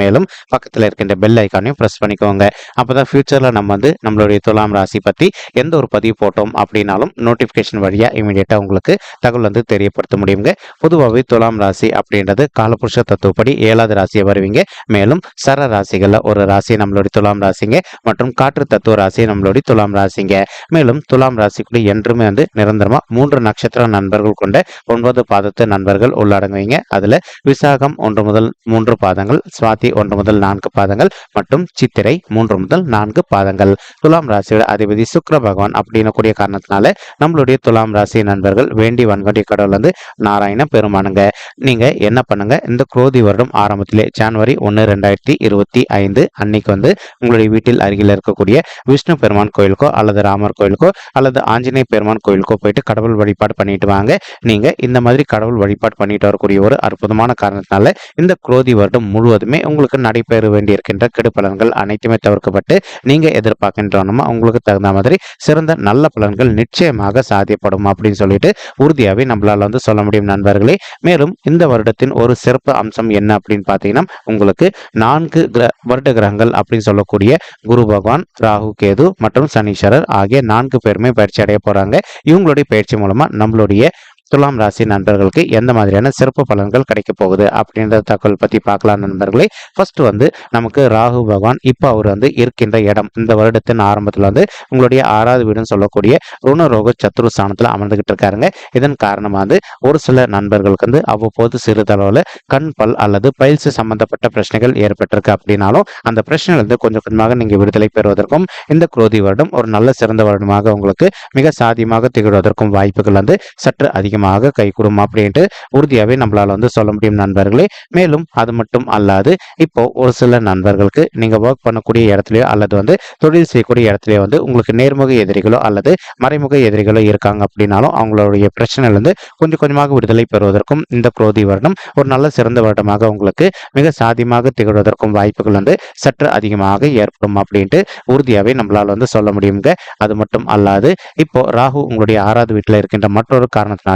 மேலும் பக்கத்தில் இருக்கின்ற பெல் ஐக்கானையும் ப்ரெஸ் பண்ணிக்கோங்க. அப்போதான் ஃபியூச்சரில் நம்ம வந்து நம்மளுடைய துலாம் ராசி பற்றி எந்த ஒரு பதிவு போட்டோம் அப்படின்னாலும் நோட்டிஃபிகேஷன் வழியாக இமீடியட்டாக உங்களுக்கு தகவல் வந்து தெரியப்படுத்த முடியுங்க. பொதுவாகவே துலாம் ராசி அப்படின்றது காலபுருஷ தத்துவப்படி ஏழாவது ராசியை வருவீங்க. மேலும் சர ராசிகளில் ஒரு ராசி நம்மளுடைய துலாம் ராசிங்க மற்றும் காற்று தத்துவ ராசி நம்மளுடைய துலாம் ராசிங்க. மேலும் துலாம் ராசிக்குடி என்றுமே வந்து நிரந்தரமா மூன்று நட்சத்திர நண்பர்கள் கொண்ட ஒன்பது பாதத்து நண்பர்கள் உள்ளடங்குவீங்க. அதுல விசாகம் ஒன்று முதல் மூன்று பாதங்கள் சுவாதி ஒன்று முதல் நான்கு பாதங்கள் மற்றும் சித்திரை மூன்று முதல் நான்கு பாதங்கள். துலாம் ராசியோட அதிபதி சுக்கர பகவான் அப்படின்னு கூடிய காரணத்தினால நம்மளுடைய துலாம் ராசி நண்பர்கள் வேண்டி வன்கொண்டிய கடவுள் வந்து நாராயண பெருமானுங்க. நீங்க என்ன பண்ணுங்க? இந்த குரோதி வருடம் ஆரம்பத்திலே ஜான்வரி ஒன்று ரெண்டாயிரத்தி இருபத்தி ஐந்து அன்னைக்கு வந்து உங்களுடைய வீட்டில் அருகில் இருக்கக்கூடிய விஷ்ணு பெருமான் கோயிலுக்கோ அல்லது ராமர் கோயிலுக்கோ அல்லது ஆஞ்சநேய பெருமான் கோயிலுக்கோ போயிட்டு கடவுள் வழிபாடு பண்ணிட்டு வாங்க. நீங்க இந்த மாதிரி கடவுள் வழிபாடு பண்ணிட்டு வரக்கூடிய ஒரு அற்புதமான காரணத்தினால இந்த குரோதி வருடம் முழுவதுமே உங்களுக்கு நடைபெற வேண்டியிருக்கின்ற கெடு பலன்கள் அனைத்துமே தவிர்க்கப்பட்டு நீங்க எதிர்பார்க்கின்றோமா உங்களுக்கு தகுந்த மாதிரி சிறந்த நல்ல பலன்கள் நிச்சயமாக சாத்தியப்படும் அப்படின்னு சொல்லிட்டு உறுதியாகவே நம்மளால வந்து சொல்ல முடியும் நண்பர்களே. மேலும் இந்த வருடத்தின் ஒரு சிறப்பு அம்சம் என்ன அப்படின்னு பார்த்தீங்கன்னா உங்களுக்கு நான்கு கிர வருட கிரகங்கள் அப்படின்னு சொல்லக்கூடிய குரு பகவான் ராகு கேது மற்றும் சனீஸ்வரர் ஆகிய நான்கு பேருமே பயிற்சி அடைய போறாங்க. இவங்களுடைய பயிற்சி மூலமா நம்மளுடைய துலாம் ராசி நண்பர்களுக்கு எந்த மாதிரியான சிறப்பு பலன்கள் கிடைக்க போகுது அப்படின்ற தகவல் பத்தி பார்க்கலாம் நண்பர்களே. ஃபர்ஸ்ட் வந்து நமக்கு ராகு பகவான் இப்போ அவர் வந்து இருக்கின்ற இடம். இந்த வருடத்தின் ஆரம்பத்தில் வந்து உங்களுடைய ஆறாவது வீடுன்னு சொல்லக்கூடிய ருணரோக சத்ரு ஸ்தானத்தில் அமர்ந்துகிட்டு இருக்காருங்க. இதன் காரணமாக வந்து ஒரு சில நண்பர்களுக்கு வந்து அவ்வப்போது சிறிதளவில் கண் பல் அல்லது பயிற்சி சம்பந்தப்பட்ட பிரச்சனைகள் ஏற்பட்டிருக்கு அப்படின்னாலும் அந்த பிரச்சனையிலிருந்து கொஞ்சம் கொஞ்சமாக நீங்கள் விடுதலை பெறுவதற்கும் இந்த குரோதி வருடம் ஒரு நல்ல சிறந்த வருடமாக உங்களுக்கு மிக சாதியமாக திகழ்வதற்கும் வாய்ப்புகள் வந்து சற்று அதிகம் அதிகமாக கைகூடும் அப்படின்ட்டு உறுதியாகவே நம்மளால் வந்து சொல்ல முடியும் நண்பர்களே. மேலும் அது மட்டும் அல்லாது இப்போ ஒரு சில நண்பர்களுக்கு நீங்கள் ஒர்க் பண்ணக்கூடிய இடத்துலையோ அல்லது வந்து தொழில் செய்யக்கூடிய இடத்துலையோ வந்து உங்களுக்கு நேர்முக எதிரிகளோ அல்லது மறைமுக எதிரிகளோ இருக்காங்க அப்படின்னாலும் அவங்களுடைய பிரச்சனையிலிருந்து கொஞ்சம் கொஞ்சமாக விடுதலை பெறுவதற்கும் இந்த குரோதி வருடம் ஒரு நல்ல சிறந்த வருடமாக உங்களுக்கு மிக சாதியமாக திகழ்வதற்கும் வாய்ப்புகள் வந்து சற்று அதிகமாக ஏற்படும் அப்படின்ட்டு உறுதியாகவே நம்மளால் வந்து சொல்ல முடியுங்க. அது மட்டும் அல்லாது இப்போ ராகு உங்களுடைய ஆறாவது வீட்டில் இருக்கின்ற மற்றொரு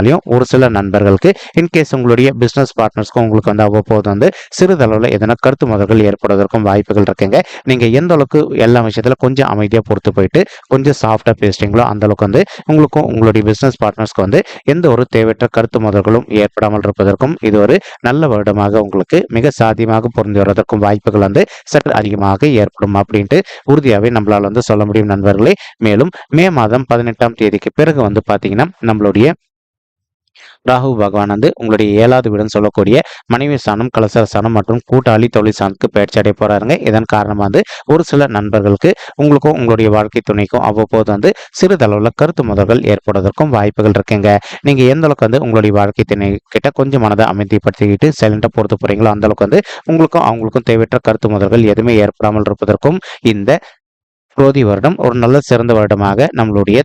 முடியும். ஒரு சில நண்பர்களுக்கு இன்கேஸ் உங்களுடைய பிஸ்னஸ் பார்ட்னர்ஸ்க்கும் உங்களுக்கு வந்து அவ்வப்போது வந்து சிறிதளவில் எதனா கருத்து முதல்கள் ஏற்படுவதற்கும் வாய்ப்புகள் இருக்குங்க. நீங்கள் எந்த அளவுக்கு எல்லா விஷயத்துல கொஞ்சம் அமைதியாக பொறுத்து போயிட்டு கொஞ்சம் சாஃப்டாக பேசுறீங்களோ அந்த அளவுக்கு வந்து உங்களுக்கும் உங்களுடைய பிஸ்னஸ் பார்ட்னர்ஸ்க்கு வந்து எந்த ஒரு தேவையற்ற கருத்து முதல்களும் ஏற்படாமல் இருப்பதற்கும் இது ஒரு நல்ல வருடமாக உங்களுக்கு மிக சாத்தியமாக பொருந்து வருவதற்கும் வாய்ப்புகள் வந்து சற்று அதிகமாக ஏற்படும் அப்படின்ட்டு உறுதியாகவே நம்மளால் வந்து சொல்ல முடியும் நண்பர்களே. மேலும் மே மாதம் பதினெட்டாம் தேதிக்கு பிறகு வந்து பார்த்தீங்கன்னா நம்மளுடைய ராகு பகவான் வந்து உங்களுடைய ஏழாவது வீடுன்னு சொல்லக்கூடிய மனைவி ஸ்தானம் கலசர ஸ்தானம் மற்றும் கூட்டாளி தொழில் ஸ்தானத்துக்கு பயிற்சி அடைய போறாருங்க. இதன் காரணமாக வந்து ஒரு சில நண்பர்களுக்கு உங்களுக்கும் உங்களுடைய வாழ்க்கை துணைக்கும் அவ்வப்போது வந்து சிறிதளவில் கருத்து முதல்கள் ஏற்படுவதற்கும் வாய்ப்புகள் இருக்குங்க. நீங்க எந்த அளவுக்கு வந்து உங்களுடைய வாழ்க்கை துணை கிட்ட கொஞ்சம் மனதை அமைதிப்படுத்திக்கிட்டு சைலண்டா பொறுத்து போறீங்களோ அந்த அளவுக்கு வந்து உங்களுக்கும் அவங்களுக்கும் தேவையற்ற கருத்து முதல்கள் எதுவுமே ஏற்படாமல் இருப்பதற்கும் இந்த குரோதி வருடம் ஒரு நல்ல சிறந்த வருடமாக நம்மளுடைய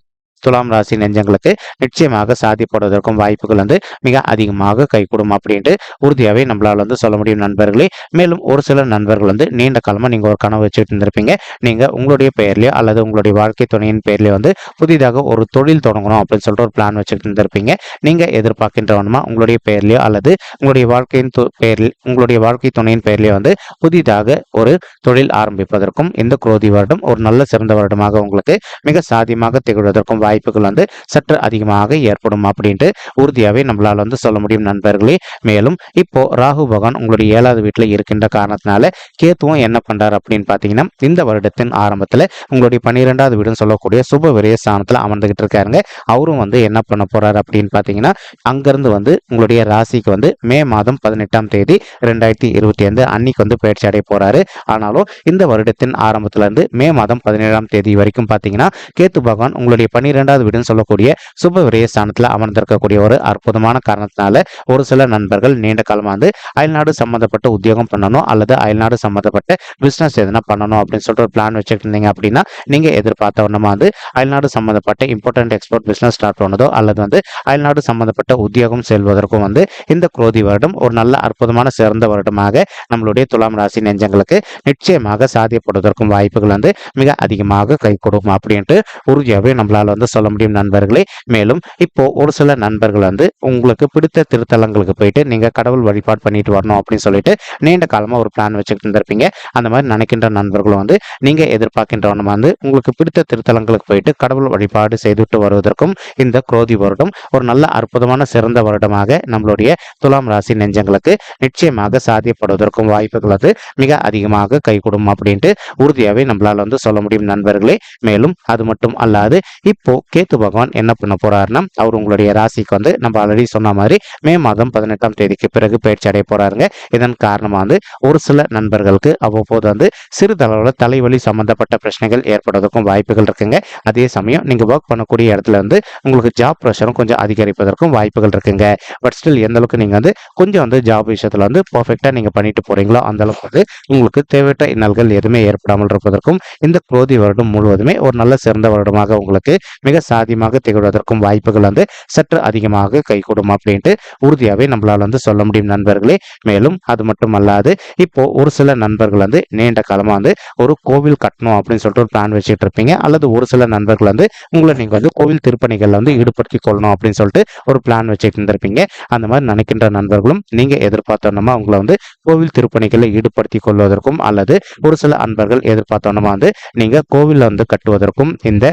துலாம் ராசி நெஞ்சங்களுக்கு நிச்சயமாக சாதிப்படுவதற்கும் வாய்ப்புகள் வந்து மிக அதிகமாக கைகூடும் அப்படின்ட்டு உறுதியாகவே நம்மளால் வந்து சொல்ல முடியும் நண்பர்களே. மேலும் ஒரு சில நண்பர்கள் வந்து நீண்ட காலமாக நீங்கள் ஒரு கனவு வச்சுட்டு இருந்திருப்பீங்க. நீங்கள் உங்களுடைய பெயர்லையோ அல்லது உங்களுடைய வாழ்க்கை துணையின் பெயர்லையோ வந்து புதிதாக ஒரு தொழில் தொடங்கணும் அப்படின்னு சொல்லிட்டு ஒரு பிளான் வச்சுட்டு இருந்திருப்பீங்க. நீங்கள் எதிர்பார்க்கின்றவனுமா உங்களுடைய பெயர்லையோ அல்லது உங்களுடைய வாழ்க்கையின் பெயரில் உங்களுடைய வாழ்க்கை துணையின் பெயர்லையோ வந்து புதிதாக ஒரு தொழில் ஆரம்பிப்பதற்கும் இந்த குரோதி வருடம் ஒரு நல்ல சிறந்த வருடமாக உங்களுக்கு மிக சாதியமாக திகழ்வதற்கும் வாய்ப்புகள் வந்து சற்று அதிகமாக ஏற்படும் அப்படின்ட்டு உறுதியாகவே நம்மளால் வந்து சொல்ல முடியும் நண்பர்களே. மேலும் இப்போ ராகு பகவான் உங்களுடைய ஏழாவது வீட்டில் இருக்கின்ற காரணத்தினால கேத்துவும் என்ன பண்றாரு அப்படின்னு பார்த்தீங்கன்னா இந்த வருடத்தின் ஆரம்பத்தில் உங்களுடைய பன்னிரெண்டாவது வீடுன்னு சொல்லக்கூடிய சுப விரய ஸ்தானத்தில் அமர்ந்துகிட்டு இருக்காருங்க. அவரும் வந்து என்ன பண்ண போறாரு அப்படின்னு பார்த்தீங்கன்னா அங்கிருந்து வந்து உங்களுடைய ராசிக்கு வந்து மே மாதம் பதினெட்டாம் தேதி ரெண்டாயிரத்தி இருபத்தி ஐந்து அன்னைக்கு வந்து பயிற்சி அடைய போறாரு. ஆனாலும் இந்த வருடத்தின் ஆரம்பத்திலிருந்து மே மாதம் பதினேழாம் தேதி வரைக்கும் பார்த்தீங்கன்னா கேத்து பகவான் உங்களுடைய பன்னிரெண்டு இரண்டாவது வீடுன்னு சொல்லக்கூடிய சுப விரயஸ்தானத்தில் அமர்ந்திருக்கக்கூடிய ஒரு அற்புதமான காரணத்தினால ஒரு சில நண்பர்கள் நீண்ட காலமாக வந்து அயல்நாடு சம்மந்தப்பட்ட உத்தியோகம் பண்ணணும் அல்லது அயல்நாடு சம்மந்தப்பட்ட பிஸ்னஸ் எதனா பண்ணணும் அப்படின்னு சொல்லிட்டு ஒரு பிளான் வச்சுட்டு இருந்தீங்க அப்படின்னா நீங்கள் எதிர்பார்த்த ஒன்றமா வந்து அயல்நாடு சம்மந்தப்பட்ட இம்பார்ட்டன்ட் எக்ஸ்போர்ட் பிஸ்னஸ் ஸ்டார்ட் பண்ணதோ அல்லது வந்து அயல்நாடு சம்மந்தப்பட்ட உத்தியோகம் செல்வதற்கும் வந்து இந்த குரோதி வருடம் ஒரு நல்ல அற்புதமான சிறந்த வருடமாக நம்மளுடைய துலாம் ராசி நெஞ்சங்களுக்கு நிச்சயமாக சாதியப்படுவதற்கும் வாய்ப்புகள் வந்து மிக அதிகமாக கை கொடுக்கும் அப்படின்ட்டு உறுதியாகவே நம்மளால வந்து சொல்ல முடியும் நண்பர்களே. மேலும் இப்போ ஒரு சில நண்பர்கள் வந்து உங்களுக்கு பிடித்த திருத்தலங்களுக்கு போயிட்டு நீங்க கடவுள் வழிபாடு பண்ணிட்டு வரணும் அப்படின்னு சொல்லிட்டு நீண்ட காலமா ஒரு பிளான் வச்சுக்கிட்டு இருந்திருப்பீங்க. அந்த மாதிரி நினைக்கின்ற நண்பர்களும் வந்து நீங்க எதிர்பார்க்கின்றவனும் வந்து உங்களுக்கு பிடித்த திருத்தலங்களுக்கு போயிட்டு கடவுள் வழிபாடு செய்துட்டு வருவதற்கும் இந்த குரோதி வருடம் ஒரு நல்ல அற்புதமான சிறந்த வருடமாக நம்மளுடைய துலாம் ராசி நெஞ்சங்களுக்கு நிச்சயமாக சாத்தியப்படுவதற்கும் வாய்ப்புகள் அது மிக அதிகமாக கைகூடும் அப்படின்ட்டு உறுதியாகவே நம்மளால வந்து சொல்ல முடியும் நண்பர்களே. மேலும் அது மட்டும் அல்லாது இப்போ கேத்து பகவான் என்ன பண்ண போறாருன்னா அவர் உங்களுடைய ராசிக்கு வந்து நம்ம ஆல்ரெடி சொன்ன மாதிரி மே மாதம் பதினெட்டாம் தேதிக்கு பிறகு பயிற்சி அடைய போறாருங்க. இதன் காரணமா வந்து ஒரு சில நண்பர்களுக்கு அவ்வப்போது வந்து சிறிதளவில் தலைவலி சம்பந்தப்பட்ட பிரச்சனைகள் ஏற்படுவதற்கும் வாய்ப்புகள் இருக்குங்க. அதே சமயம் நீங்க ஒர்க் பண்ணக்கூடிய இடத்துல வந்து உங்களுக்கு ஜாப் ப்ரெஷரும் கொஞ்சம் அதிகரிப்பதற்கும் வாய்ப்புகள் இருக்குங்க. பட் ஸ்டில் எந்த அளவுக்கு நீங்க வந்து கொஞ்சம் வந்து ஜாப் விஷயத்துல வந்து பர்ஃபெக்டா நீங்க பண்ணிட்டு போறீங்களோ அந்த அளவுக்கு வந்து உங்களுக்கு தேவையற்ற இன்னல்கள் எதுவுமே ஏற்படாமல் இருப்பதற்கும் இந்த குரோதி வருடம் முழுவதுமே ஒரு நல்ல சிறந்த வருடமாக உங்களுக்கு மிக சாதியமாக திகழ்வதற்கும் வாய்ப்புகள் வந்து சற்று அதிகமாக கைகூடும் அப்படின்ட்டு உறுதியாகவே நம்மளால் வந்து சொல்ல முடியும் நண்பர்களே. மேலும் அது மட்டும் அல்லாது இப்போ ஒரு சில நண்பர்கள் வந்து நீண்ட காலமாக வந்து ஒரு கோவில் கட்டணும் அப்படின்னு சொல்லிட்டு ஒரு பிளான் வச்சுட்டு இருப்பீங்க. அல்லது ஒரு சில நண்பர்கள் வந்து உங்களை நீங்கள் வந்து கோவில் திருப்பணிகளில் வந்து ஈடுபடுத்தி கொள்ளணும் அப்படின்னு சொல்லிட்டு ஒரு பிளான் வச்சுட்டு இருந்திருப்பீங்க. அந்த மாதிரி நினைக்கின்ற நண்பர்களும் நீங்கள் எதிர்பார்த்தோன்னா உங்களை வந்து கோவில் திருப்பணிகளில் ஈடுபடுத்தி கொள்வதற்கும் அல்லது ஒரு சில அன்பர்கள் எதிர்பார்த்தோன்னா வந்து நீங்கள் கோவிலில் வந்து கட்டுவதற்கும் இந்த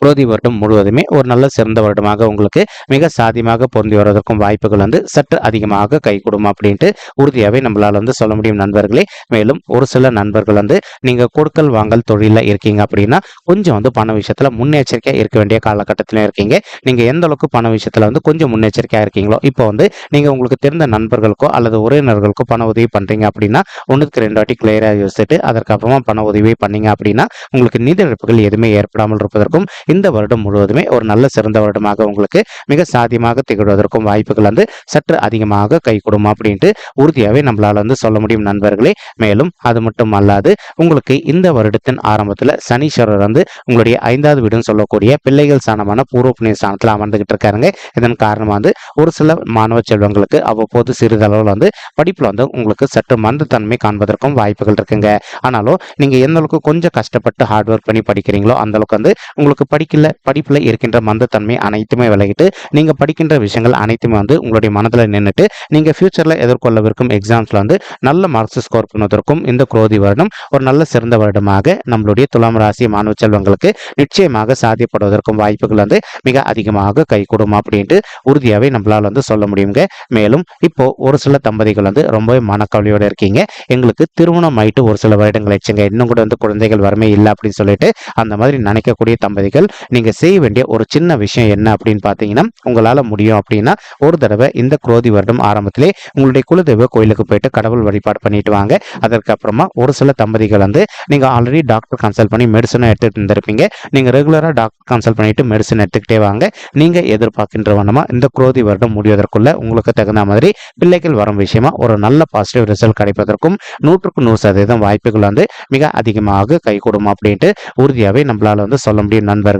புரோதி வருடம் முழுவதுமே ஒரு நல்ல சிறந்த வருடமாக உங்களுக்கு மிக சாதியமாக பொருந்தி வருவதற்கும் வாய்ப்புகள் வந்து சற்று அதிகமாக கை அப்படின்ட்டு உறுதியாகவே நம்மளால் வந்து சொல்ல முடியும் நண்பர்களே. மேலும் ஒரு சில நண்பர்கள் வந்து நீங்கள் கொடுக்கல் வாங்கல் தொழிலில் இருக்கீங்க அப்படின்னா கொஞ்சம் வந்து பண விஷயத்தில் முன்னெச்சரிக்கையாக இருக்க வேண்டிய காலகட்டத்திலும் இருக்கீங்க. நீங்கள் எந்த அளவுக்கு பண விஷயத்தில் வந்து கொஞ்சம் முன்னெச்சரிக்கையாக இருக்கீங்களோ இப்போ வந்து நீங்கள் உங்களுக்கு தெரிந்த நண்பர்களுக்கோ அல்லது உறவினர்களுக்கோ பண உதவி பண்ணுறீங்க அப்படின்னா ஒன்றுக்கு ரெண்டு வாட்டி கிளியராக யோசிச்சுட்டு அதற்கப்புறமா பண உதவி பண்ணீங்க அப்படின்னா உங்களுக்கு நிதி இழப்புகள் எதுவுமே ஏற்படாமல் இருப்பதற்கும் இந்த வருடம் முழுவதுமே ஒரு நல்ல சிறந்த வருடமாக உங்களுக்கு மிக சாத்தியமாக திகழ்வதற்கும் வாய்ப்புகள் வந்து சற்று அதிகமாக கை அப்படின்ட்டு உறுதியாகவே நம்மளால் வந்து சொல்ல முடியும் நண்பர்களே. மேலும் அது மட்டும் அல்லாது உங்களுக்கு இந்த வருடத்தின் ஆரம்பத்தில் சனீஸ்வரர் வந்து உங்களுடைய ஐந்தாவது வீடுன்னு சொல்லக்கூடிய பிள்ளைகள் ஸ்தானமான பூர்வ புண்ணிய ஸ்தானத்தில் அமர்ந்துகிட்டு இருக்காருங்க. இதன் காரணமாக வந்து ஒரு சில மாணவ செல்வங்களுக்கு அவ்வப்போது சிறிதளவில் வந்து படிப்பில் வந்து உங்களுக்கு சற்று மந்தத்தன்மை காண்பதற்கும் வாய்ப்புகள் இருக்குங்க. ஆனாலும் நீங்கள் எந்த அளவுக்கு கொஞ்சம் கஷ்டப்பட்டு ஹார்ட் ஒர்க் பண்ணி படிக்கிறீங்களோ அந்த அளவுக்கு வந்து உங்களுக்கு படிக்கல படிப்பில் இருக்கின்ற மந்தத்தன்மை அனைத்துமே விலகிட்டு நீங்கள் படிக்கின்ற விஷயங்கள் அனைத்துமே வந்து உங்களுடைய மனதில் நின்றுட்டு நீங்கள் ஃபியூச்சரில் எதிர்கொள்ளவிருக்கும் எக்ஸாம்ஸில் வந்து நல்ல மார்க்ஸ் ஸ்கோர் பண்ணுவதற்கும் இந்த குரோதி வருடம் ஒரு நல்ல சிறந்த வருடமாக நம்மளுடைய துலாம் ராசி மாணவ செல்வங்களுக்கு நிச்சயமாக சாத்தியப்படுவதற்கும் வாய்ப்புகள் வந்து மிக அதிகமாக கைகூடும் அப்படின்ட்டு உறுதியாகவே நம்மளால் வந்து சொல்ல முடியுங்க. மேலும் இப்போ ஒரு சில தம்பதிகள் வந்து ரொம்பவே மனக்கவலையோடு இருக்கீங்க. எங்களுக்கு திருமணம் ஆயிட்டு ஒரு சில வருடங்கள் ஆயிடுச்சுங்க. இன்னும் கூட வந்து குழந்தைகள் வரமே இல்லை அப்படின்னு சொல்லிட்டு அந்த மாதிரி நினைக்கக்கூடிய தம்பதிகள் நீங்கள் செய்ய வேண்டிய ஒரு சின்ன விஷயம் என்ன அப்படின்னு பார்த்தீங்கன்னா உங்களால் முடியும் அப்படின்னா ஒரு தடவை இந்த குரோதி வருடம் ஆரம்பத்திலே உங்களுடைய குலதெய்வ கோயிலுக்கு போயிட்டு கடவுள் வழிபாடு பண்ணிட்டு வாங்க. அதற்கப்புறமா ஒரு சில தம்பதிகள் வந்து நீங்கள் ஆல்ரெடி டாக்டர் கன்சல்ட் பண்ணி மெடிசனை எடுத்துட்டு இருந்திருப்பீங்க நீங்கள் ரெகுலராக டாக்டர் கன்சல்ட் பண்ணிட்டு மெடிசன் எடுத்துக்கிட்டே வாங்க. நீங்கள் எதிர்பார்க்கின்ற வண்ணமாக இந்த குரோதி வருடம் முடிவதற்குள்ள உங்களுக்கு தகுந்த மாதிரி பிள்ளைகள் வரும் விஷயமா ஒரு நல்ல பாசிட்டிவ் ரிசல்ட் கிடைப்பதற்கும் நூற்றுக்கு நூறு சதவீதம் வாய்ப்புகள் வந்து மிக அதிகமாக கைகூடும் அப்படின்ட்டு உறுதியாகவே நம்மளால் வந்து சொல்ல முடியும் நண்பர்கள்.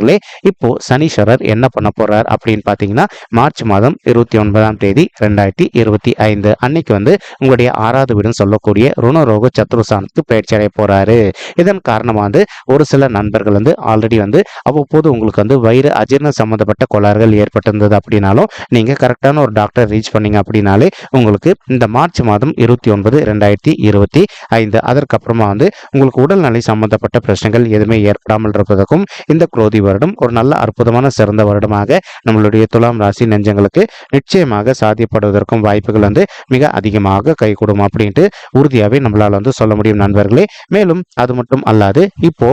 இப்போ சனீஸ்வரர் என்ன பண்ண போறார் அப்படின்னு பாத்தீங்கன்னா மார்ச் மாதம் இருபத்தி ஒன்பதாம் தேதி ரெண்டாயிரத்தி இருபத்தி ஐந்து அன்னைக்கு வந்து உங்களுடைய ஆறாவது வீடுன்னு சொல்லக்கூடிய ருணரோக சத்ருசானத்துக்கு பயிற்சி அடைய போறாரு. இதன் காரணமா வந்து ஒரு சில நண்பர்கள் வந்து ஆல்ரெடி வந்து அவ்வப்போது உங்களுக்கு வந்து வயிறு அஜீரண சம்பந்தப்பட்ட கோளாறுகள் ஏற்பட்டிருந்தது அப்படின்னாலும் நீங்க கரெக்டான ஒரு டாக்டர் ரீச் பண்ணீங்க அப்படின்னாலே உங்களுக்கு இந்த மார்ச் மாதம் இருபத்தி ஒன்பது ரெண்டாயிரத்தி இருபத்தி ஐந்து அதற்கப்புறமா வந்து உங்களுக்கு உடல்நிலை சம்பந்தப்பட்ட பிரச்சனைகள் எதுவுமே ஏற்படாமல் இருப்பதற்கும் இந்த குரோதி வருடம் ஒரு நல்ல அற்புதமான சிறந்த வருடமாக நம்மளுடைய துலாம் ராசி நெஞ்சங்களுக்கு நிச்சயமாக சாத்தியப்படுவதற்கும் வாய்ப்புகள் வந்து மிக அதிகமாக கைகூடும் அப்படின்ட்டு உறுதியாகவே நம்மளால் வந்து சொல்ல முடியும் நண்பர்களே. மேலும் அது மட்டும் அல்லாது இப்போ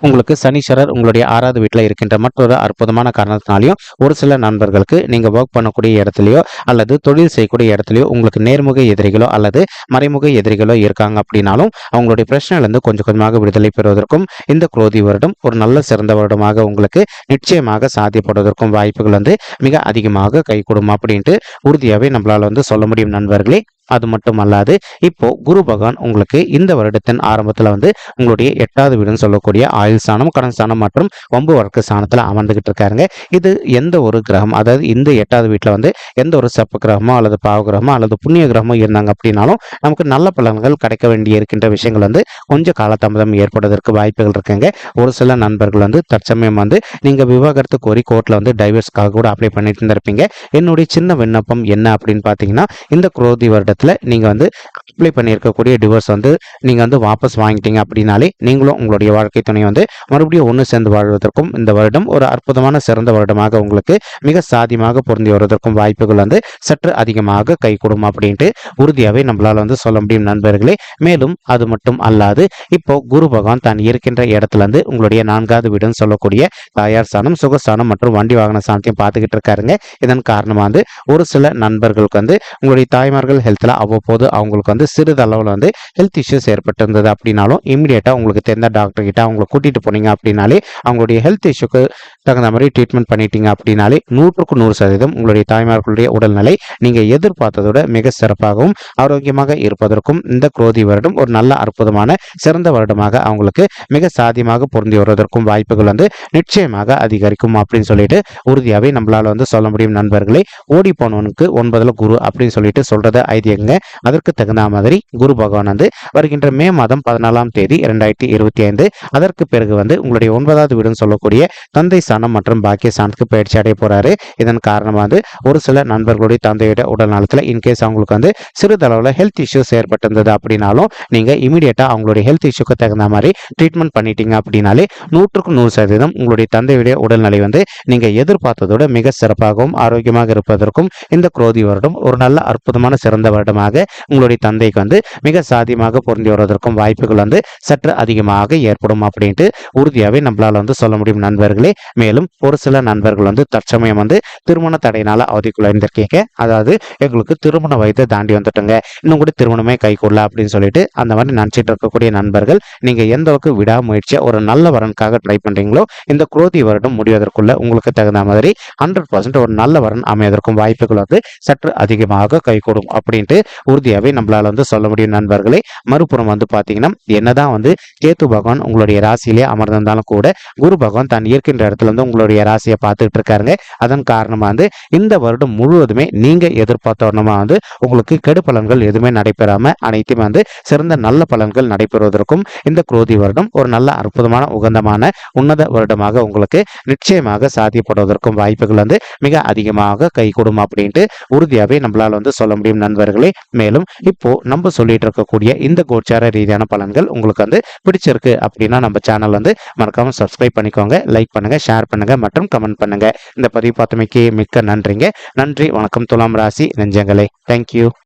உங்களுக்கு சனீஸ்வரர் உங்களுடைய ஆறாவது வீட்டில் இருக்கின்ற மற்றொரு அற்புதமான காரணத்தினாலையும் ஒரு சில நண்பர்களுக்கு நீங்கள் ஒர்க் பண்ணக்கூடிய இடத்துலையோ அல்லது தொழில் செய்யக்கூடிய இடத்துலையோ உங்களுக்கு நேர்முக எதிரிகளோ அல்லது மறைமுக எதிரிகளோ இருக்காங்க அப்படின்னாலும் அவங்களுடைய பிரச்சனையிலிருந்து கொஞ்சம் கொஞ்சமாக விடுதலை பெறுவதற்கும் இந்த குரோதி வருடம் ஒரு நல்ல சிறந்த வருடமாக உங்களுக்கு நிச்சயமாக சாத்தியப்படுவதற்கும் வாய்ப்புகள் வந்து மிக அதிகமாக கைகூடும் அப்படின்ட்டு உறுதியாகவே நம்மளால் வந்து சொல்ல முடியும் நண்பர்களே. அது மட்டும் அல்லாது இப்போ குரு பகவான் உங்களுக்கு இந்த வருடத்தின் ஆரம்பத்தில் வந்து உங்களுடைய எட்டாவது வீடுன்னு சொல்லக்கூடிய ஆயுள் ஸ்தானம் கடன் ஸ்தானம் மற்றும் வம்பு வழக்கு ஸ்தானத்தில் அமர்ந்துகிட்டு இருக்காருங்க. இது எந்த ஒரு கிரகம் அதாவது இந்த எட்டாவது வீட்டில் வந்து எந்த ஒரு சப்ப கிரகமோ அல்லது பாவ கிரகமோ அல்லது புண்ணிய கிரகமோ இருந்தாங்க அப்படின்னாலும் நமக்கு நல்ல பலன்கள் கிடைக்க வேண்டிய இருக்கின்ற விஷயங்கள் வந்து கொஞ்சம் காலதாமதம் ஏற்படுவதற்கு வாய்ப்புகள் இருக்குங்க. ஒரு சில நண்பர்கள் வந்து தற்சமயம் வந்து நீங்கள் விவாகரத்து கோரி கோர்ட்டில் வந்து டைவர்ஸ்க்காக கூட அப்ளை பண்ணிட்டு இருந்திருப்பீங்க. என்னுடைய சின்ன விண்ணப்பம் என்ன அப்படின்னு பார்த்தீங்கன்னா இந்த குரோதி வருடத்தில் நீங்கள் வந்து அப்ளை பண்ணியிருக்கக்கூடிய டிவோர்ஸ் வந்து நீங்கள் வந்து வாபஸ் வாங்கிட்டீங்க அப்படின்னாலே நீங்களும் உங்களுடைய வாழ்க்கை துணை வந்து மறுபடியும் ஒன்று சேர்ந்து வாழ்வதற்கும் இந்த வருடம் ஒரு அற்புதமான சிறந்த வருடமாக உங்களுக்கு மிக சாதியமாக பொருந்தி வருவதற்கும் வாய்ப்புகள் வந்து சற்று அதிகமாக கைகூடும் அப்படின்ட்டு உறுதியாகவே நம்மளால் வந்து சொல்ல முடியும் நண்பர்களே. மேலும் அது மட்டும் அல்லாது இப்போ குரு பகவான் தான் இருக்கின்ற இடத்துல இருந்து உங்களுடைய நான்காவது வீடுன்னு சொல்லக்கூடிய தாயார் சாணம் சுகஸ்தானம் மற்றும் வண்டி வாகன சாணத்தையும் பார்த்துக்கிட்டு இருக்காருங்க. இதன் காரணமாக வந்து ஒரு சில நண்பர்களுக்கு வந்து உங்களுடைய தாய்மார்கள் ஹெல்த் காலத்தில் அவ்வப்போது அவங்களுக்கு வந்து சிறிதளவில் வந்து ஹெல்த் இஷ்யூஸ் ஏற்பட்டிருந்தது அப்படின்னாலும் இமீடியட்டாக உங்களுக்கு தெரிந்த டாக்டர் கிட்ட அவங்களை கூட்டிகிட்டு போனீங்க அப்படின்னாலே அவங்களுடைய ஹெல்த் இஷ்யூக்கு தகுந்த மாதிரி ட்ரீட்மெண்ட் பண்ணிட்டீங்க அப்படின்னாலே நூற்றுக்கு நூறு சதவீதம் உங்களுடைய தாய்மார்களுடைய உடல்நிலை நீங்கள் எதிர்பார்த்ததோட மிக சிறப்பாகவும் ஆரோக்கியமாக இருப்பதற்கும் இந்த குரோதி வருடம் ஒரு நல்ல அற்புதமான சிறந்த வருடமாக அவங்களுக்கு மிக சாதியமாக பொருந்தி வருவதற்கும் வாய்ப்புகள் வந்து நிச்சயமாக அதிகரிக்கும் அப்படின்னு சொல்லிட்டு உறுதியாகவே நம்மளால் வந்து சொல்ல முடியும் நண்பர்களே. ஓடி போனவனுக்கு ஒன்பதில் குரு அப்படின்னு சொல்லிட்டு சொல்றது ஐதியங்க அதற்கு தகுந்த மாதிரி குரு பகவான் வந்து வருகின்ற மே மாதம் பதினாலாம் தேதி இரண்டாயிரத்தி இருபத்தி ஐந்து. அதற்கு பிறகு வந்து உங்களுடைய ஒன்பதாவது வீடுன்னு சொல்லக்கூடிய தந்தை ஸ்தானம் மற்றும் பாக்கிய ஸ்தானத்துக்கு பயிற்சி அடைய போறாரு. இதன் காரணமாக வந்து ஒரு சில நண்பர்களுடைய தந்தையோட உடல் நலத்தில் இன்கேஸ் அவங்களுக்கு வந்து சிறிதளவில் ஹெல்த் இஷ்யூஸ் ஏற்பட்டிருந்தது அப்படின்னாலும் நீங்கள் இமீடியட்டாக அவங்களுடைய ஹெல்த் இஷ்யூக்கு தகுந்த மாதிரி ட்ரீட்மெண்ட் பண்ணிட்டீங்க அப்படின்னாலே நூற்றுக்கு நூறு சதவீதம் உங்களுடைய தந்தையுடைய உடல்நிலை வந்து நீங்கள் எதிர்பார்த்ததோட மிக சிறப்பாகவும் ஆரோக்கியமாக இருப்பதற்கும் இந்த குரோதி வருடம் ஒரு நல்ல அற்புதமான சிறந்த வருடம். வருடமாக உங்களுடைய தந்தைக்கு வந்து மிக சாதியமாக பொருந்தி வருவதற்கும் வாய்ப்புகள் வந்து சற்று அதிகமாக ஏற்படும் அப்படின்ட்டு உறுதியாகவே நம்மளால் வந்து சொல்ல முடியும் நண்பர்களே. மேலும் ஒரு சில நண்பர்கள் வந்து தற்சமயம் வந்து திருமண தடையினால அவதிக்குள்ள இருந்திருக்கீங்க அதாவது எங்களுக்கு திருமண வயதை தாண்டி வந்துட்டோங்க. இன்னும் கூட திருமணமே கைகூடல அப்படின்னு சொல்லிட்டு அந்த மாதிரி நினச்சிட்டு இருக்கக்கூடிய நண்பர்கள் நீங்க எந்த அளவுக்கு விடாமுயற்சியா ஒரு நல்ல வரனுக்காக ட்ரை பண்றீங்களோ இந்த குரோதி வருடம் முடிவதற்குள்ள உங்களுக்கு தகுந்த மாதிரி ஹண்ட்ரட் பர்சன்ட் ஒரு நல்ல வரன் அமையதற்கும் வாய்ப்புகள் வந்து சற்று அதிகமாக கைகூடும் அப்படின்ட்டு உறுதியாகவே நம்மளால வந்து சொல்ல முடியும் நண்பர்களே. மறுபுறம் வந்து பார்த்தீங்கன்னா என்னதான் வந்து கேத்து பகவான் உங்களுடைய ராசியிலே அமர்ந்திருந்தாலும் கூட குரு பகவான் தான் இருக்கின்ற இடத்துல வந்து உங்களுடைய ராசியை பார்த்துட்டு இருக்காருங்க. அதன் காரணமாக வந்து இந்த வருடம் முழுவதுமே நீங்க எதிர்பார்த்தோடனமாக வந்து உங்களுக்கு கெடு பலன்கள் எதுவுமே நடைபெறாம அனைத்துமே வந்து சிறந்த நல்ல பலன்கள் நடைபெறுவதற்கும் இந்த குரோதி வருடம் ஒரு நல்ல அற்புதமான உகந்தமான உன்னத வருடமாக உங்களுக்கு நிச்சயமாக சாத்தியப்படுவதற்கும் வாய்ப்புகள் வந்து மிக அதிகமாக கைகூடும் அப்படின்ட்டு உறுதியாகவே நம்மளால் வந்து சொல்ல முடியும் நண்பர்களே மேலும் இப்போ நம்ம சொல்லிட்டு இருக்கக்கூடிய இந்த கோச்சார ரீதியான பலன்கள் உங்களுக்கு வந்து பிடிச்சிருக்கு அப்படின்னா நம்ம சேனல் வந்து மறக்காம சப்ஸ்கிரைப் பண்ணிக்கோங்க லைக் பண்ணுங்க ஷேர் பண்ணுங்க மற்றும் கமெண்ட் பண்ணுங்க. இந்த பதிவு பார்த்தமைக்கு மிக்க நன்றிங்க. நன்றி வணக்கம். துலாம் ராசி நெஞ்சங்களே. தேங்க்யூ